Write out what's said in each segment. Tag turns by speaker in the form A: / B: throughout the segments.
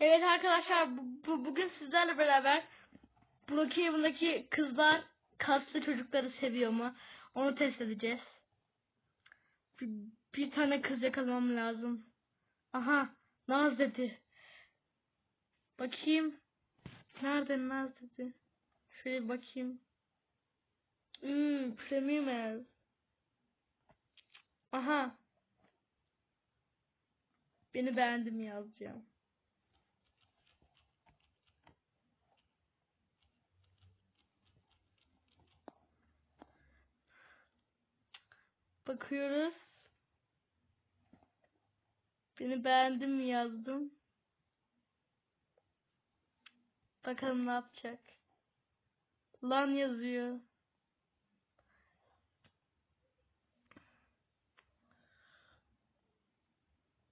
A: Evet arkadaşlar bu, bu- bugün sizlerle beraber Brookhaven'daki kızlar kaslı çocukları seviyor mu? Onu test edeceğiz. Bir, bir tane kız yakalamam lazım. Aha Naz dedi. Bakayım. Nerede Naz dedi. Şöyle bakayım. Hmm, premium ev. Aha. Beni beğendim yazacağım. Bakıyoruz. Beni beğendim mi yazdım. Bakalım ne yapacak. Lan yazıyor.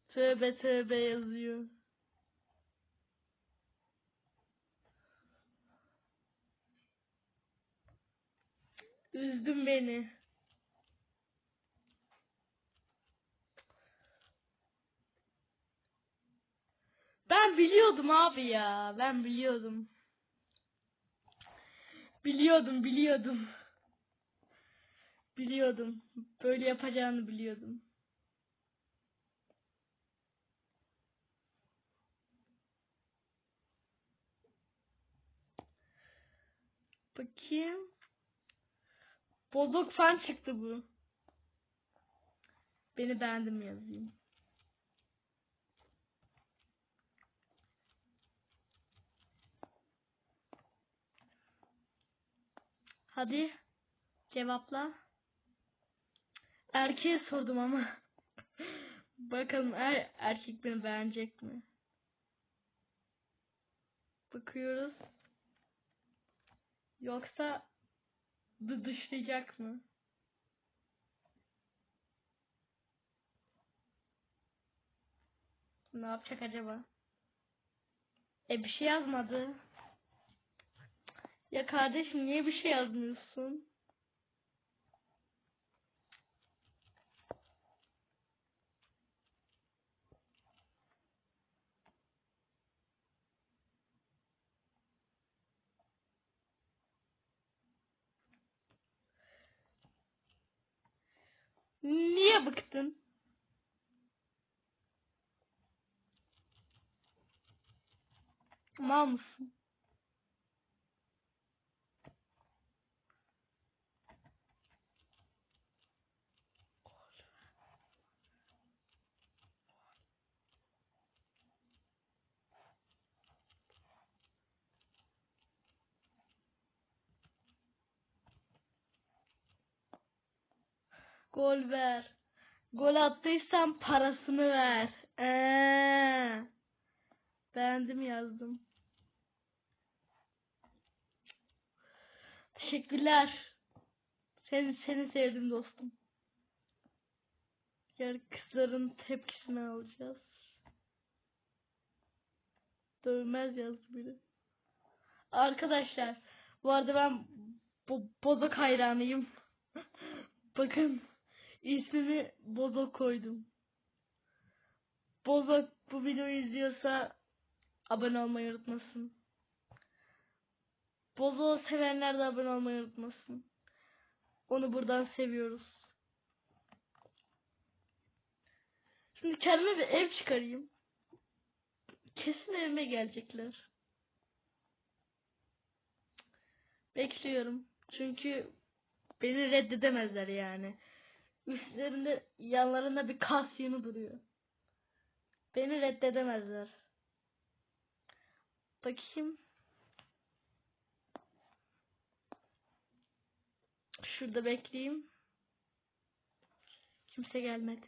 A: Tövbe tövbe yazıyor. Üzdün beni. Biliyordum abi ya. Ben biliyordum. Biliyordum, biliyordum. Biliyordum. Böyle yapacağını biliyordum. Bakayım. Bozuk fan çıktı bu. Beni beğendim yazayım. Hadi cevapla. Erkeğe sordum ama. Bakalım er, erkek beni beğenecek mi? Bakıyoruz. Yoksa dı dışlayacak mı? Ne yapacak acaba? E bir şey yazmadı. Ya kardeşim niye bir şey yazmıyorsun? Niye bıktın? Mal mısın? Gol ver. Gol attıysan parasını ver. Ee, beğendim yazdım. Teşekkürler. Seni, seni sevdim dostum. Yani kızların tepkisini alacağız. Dövmez yazdı biri. Arkadaşlar bu arada ben bo bozok hayranıyım. Bakın ismini bozok koydum. Bozok bu videoyu izliyorsa abone olmayı unutmasın. Bozo sevenler de abone olmayı unutmasın. Onu buradan seviyoruz. Şimdi kendime bir ev çıkarayım. Kesin evime gelecekler. Bekliyorum. Çünkü beni reddedemezler yani. Üstlerinde yanlarında bir kas yünü duruyor. Beni reddedemezler. Bakayım. Şurada bekleyeyim. Kimse gelmedi.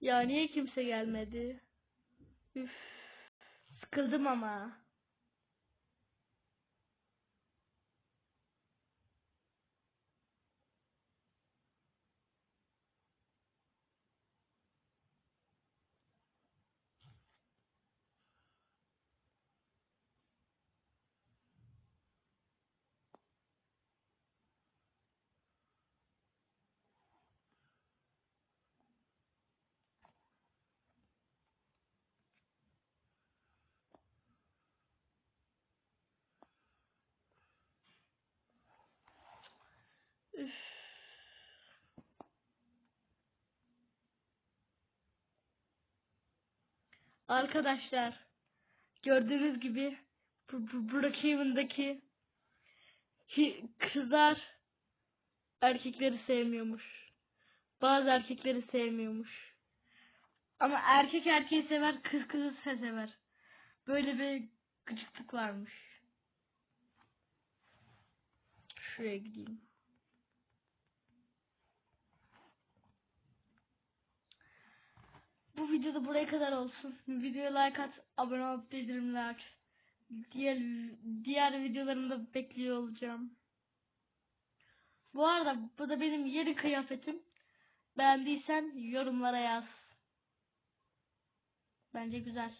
A: Ya niye kimse gelmedi? Üf. Sıkıldım ama. Arkadaşlar gördüğünüz gibi Brookhaven'daki kızlar erkekleri sevmiyormuş. Bazı erkekleri sevmiyormuş. Ama erkek erkeği sever, kız kızı se- sever. Böyle bir gıcıklık varmış. Şuraya gideyim. Bu videoda buraya kadar olsun. Videoya like at, abone olup bildirimleri aç. Diğer diğer videolarımda bekliyor olacağım. Bu arada bu da benim yeni kıyafetim. Beğendiysen yorumlara yaz. Bence güzel.